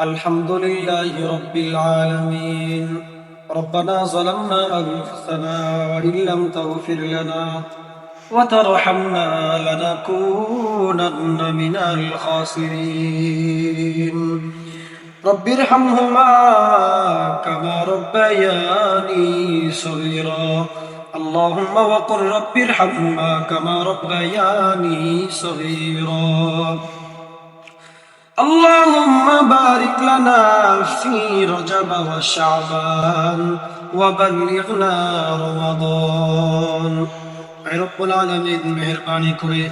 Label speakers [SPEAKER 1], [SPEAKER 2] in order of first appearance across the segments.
[SPEAKER 1] الحمد لله رب العالمين. ربنا ظلمنا أنفسنا وإن لم تغفر لنا وترحمنا لنكونن من الخاسرين. رب ارحمهما كما ربياني صغيرا. اللهم وقل رب ارحمهما كما ربياني صغيرا. اللهم بارك لنا في رجب وشعبان وبلغنا رمضان রব্বুল আলামিন মেহেরবানি করে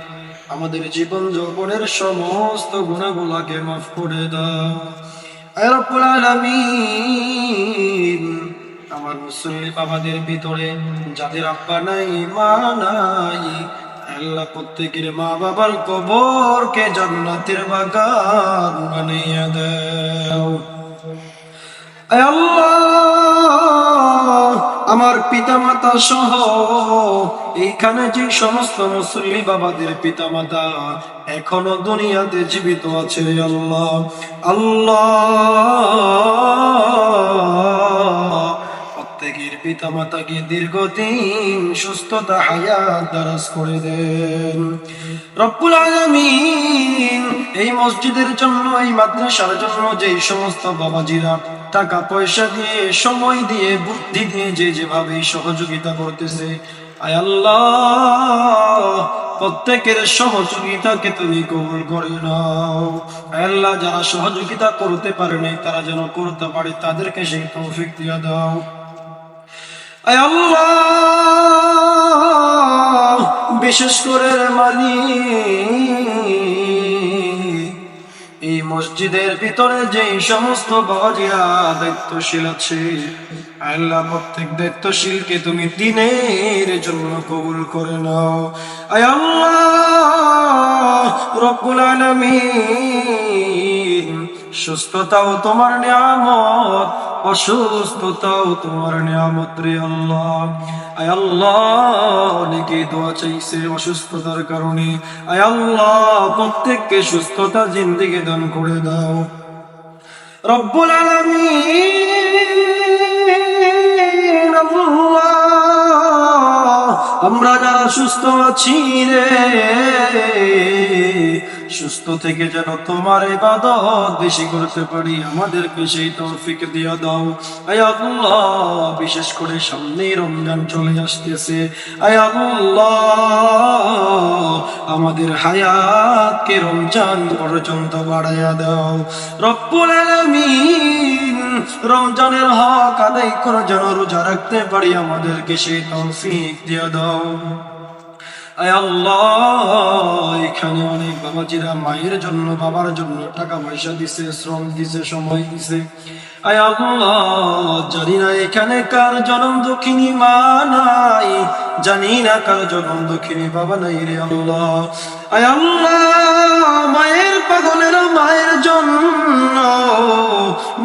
[SPEAKER 1] আমাদের জীবন যৌবনের সমস্ত গুণাগুলাকে মাফ করে দাও আয় রব্বুল আলামিন আমার মুসল্লি বাবাদের ভিতরে যাদের আব্বা নাই মা নাই আল্লাহ প্রত্যেকের মা বাবার কবরকে জান্নাতের বাগান বানিয়ে দাও। আমার পিতা মাতা সহ এইখানে যে সমস্ত মুসল্লি বাবাদের পিতা মাতা এখনও দুনিয়াতে জীবিত আছে আল্লাহ। আল্লাহ পিতা মাতাকে দীর্ঘদিন সুস্থতা, হায়াত দারাজ করে দেন। রব্বুল এই মসজিদের জন্য, এই মাদ্রাসার জন্য সমস্ত বাবাজিরা টাকা পয়সা দিয়ে, সময় দিয়ে, বুদ্ধি দিয়ে যে যেভাবে সহযোগিতা করতেছে, আয় আল্লাহ, প্রত্যেকের সহযোগিতাকে তুমি কবুল করে নাও। আল্লাহ, যারা সহযোগিতা করতে পারেনি তারা যেন করতে পারে, তাদেরকে সেই তৌফিক দিয়ে দাও। বিশেষ করে মানি। এই মসজিদের ভিতরে যে সমস্ত বাবাজিরা দায়িত্বশীল আছে, আল্লাহ প্রত্যেক দায়িত্বশীলকে তুমি দিনের জন্য কবুল করে নাও। আয় আল্লাহ সুস্থতাও তোমার নিয়ামত অসুস্থতাও তোমার নিয়ামত রে আল্লাহ। আয় আল্লাহ অনেকে দোয়া চাইছে অসুস্থতার কারণে। আয় আল্লাহ, প্রত্যেককে সুস্থতা জিন্দিগি দান করে দাও। রব্বুল আলামিন, আল্লাহ, আমরা যারা সুস্থ আছি রে সুস্থ থেকে যেন তোমার ইবাদত বেশি করতে পারি আমাদেরকে সেই তৌফিক দিয়ে দাও। আয় আল্লাহ, বিশেষ করে সামনে রমজান চলে আসতেছে। আয় আল্লাহ, আমাদের হায়াতকে রমজান পর্যন্ত বাড়াইয়া দাও। রব্বুল আলামিন, রমজানের হক আদায় করে যেন রোজা রাখতে পারি, আমাদেরকে সেই তৌফিক দিয়ে দাও। আয় আল্লাহ এখানে অনেক বাবাজিরা মায়ের জন্য, বাবার জন্য টাকা পয়সা দিছে, শ্রম দিছে, সময় দিছে। জানি না এখানে কার জনম দক্ষিণী মা নাই। জানি না কার জনম দক্ষিণী বাবা নাই রে আল্লাহ। আয় আল্লাহ, মায়ের পাগলের মায়ের জন্য।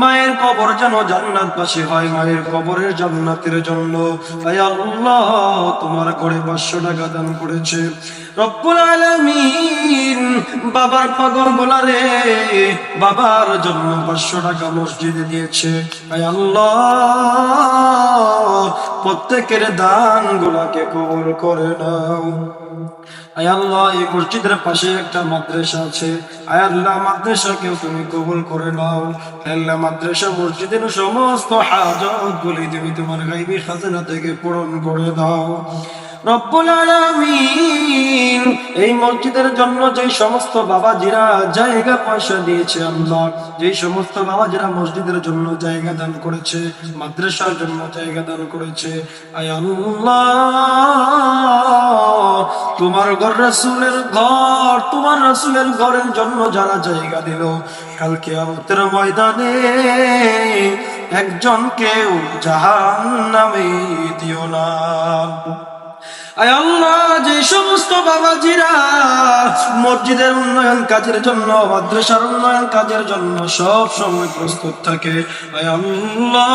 [SPEAKER 1] মায়ের কবর যেন জান্নাত পাশে হয়, মায়ের কবরের জান্নাতের জন্য। আল্লাহ, তোমার করে পাঁচশো টাকা দান করেছে। রব্বুল আলামিন বাবার পাগল বলারে বাবার জন্য পাঁচশো টাকা মসজিদে দিয়েছে। আল্লাহ, প্রত্যেকের দান গুলাকে কবুল করে নাও। আয় আল্লাহ, এই মসজিদের পাশে একটা মাদ্রাসা আছে। আয় আল্লাহ, মাদ্রাসাকেও তুমি কবুল করে নাও। আয় আল্লাহ, মাদ্রাসা মসজিদের সমস্ত হাজত গুলি তুমি তোমার গাইবি খাজানা থেকে পূরণ করে দাও। রব্বুল আলামিন, এই মসজিদের জন্য যে সমস্ত বাবাজিরা জায়গা পয়সা দিয়েছে আল্লাহ, যে সমস্ত বাবাজিরা মসজিদের জন্য জায়গা দান করেছে, মাদ্রাসার জন্য জায়গা দান করেছে, আয় আল্লাহ। তোমার ঘর রাসূলের ঘর, তোমার রাসূলের ঘরের জন্য যারা জায়গা দিল কালকে আমাদের ময়দানে একজনকেও জাহান নামে দিও না। যে সমস্ত বাবাজিরা মসজিদের উন্নয়ন কাজের জন্য, মাদ্রাসার উন্নয়ন কাজের জন্য সব সময় প্রস্তুত থাকে আল্লাহ।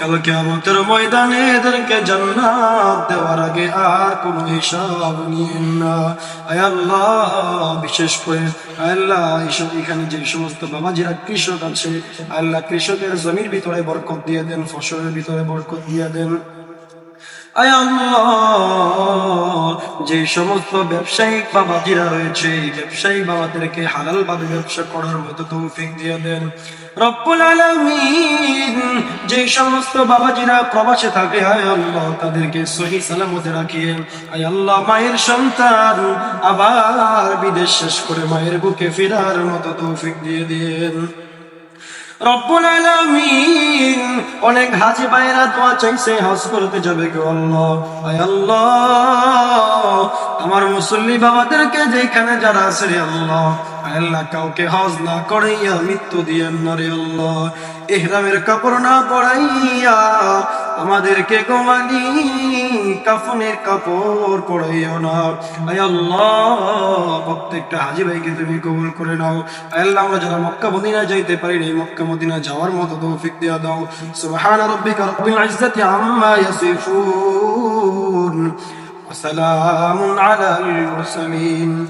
[SPEAKER 1] কালকে আমাদের ময়দানে এদেরকে জান্নাত দেওয়ার আগে আর কোনো হিসাব নিয়েন না। আয় আল্লাহ, বিশেষ করে আল্লাহ এইসব এখানে যে সমস্ত বাবাজিরা কৃষক আছে আল্লাহ কৃষকের জমির ভিতরে বরকত দিয়ে দেন, ফসলের ভিতরে বরকত দিয়ে দেন। আয় আল্লাহ যে সমস্ত ব্যবসায়িক বাবাজিরা রয়েছে, এই ব্যবসায়িক বাবাদেরকে হালাল ভাবে ব্যবসা করার মতো তৌফিক দিয়ে দেন। রব্বুল আলামিন, যে সমস্ত বাবাজিরা প্রবাসে থাকে আয় আল্লাহ, তাদেরকে সহি সালামতে রাখিয়ে আয় আল্লাহ, মায়ের সন্তান আবার বিদেশ শেষ করে মায়ের বুকে ফেরার মতো তৌফিক দিয়ে দেন। রব্বুল আলামিন। অনেক হাজি ভাইরা দোয়া চাইছে, হজ করতে যাবে কে আল্লাহ? আয় আল্লাহ, আমার মুসল্লি বাবাদেরকে যেখানে যারা আছে রে আল্লাহ। আল্লাহ কাউকে হজ না করাইয়া মৃত্যু দিয়েন না রে আল্লাহ ইহরামের কাপড় না পরাইয়া আমাদেরকে গোমানি কাফনের কাপড় পরাইও না আয় আল্লাহ প্রত্যেকটা হাজি ভাইকে তুমি কবুল করে নাও আয় আল্লাহ আমরা যারা মক্কা মদিনা যাইতে পারি নাই মক্কা মদিনা যাওয়ার মতো তৌফিক দিয়া দাও সুবহান রাব্বিকা রাব্বিল ইজ্জাতি আম্মা ইয়াসিফুন وسلام على المرسلين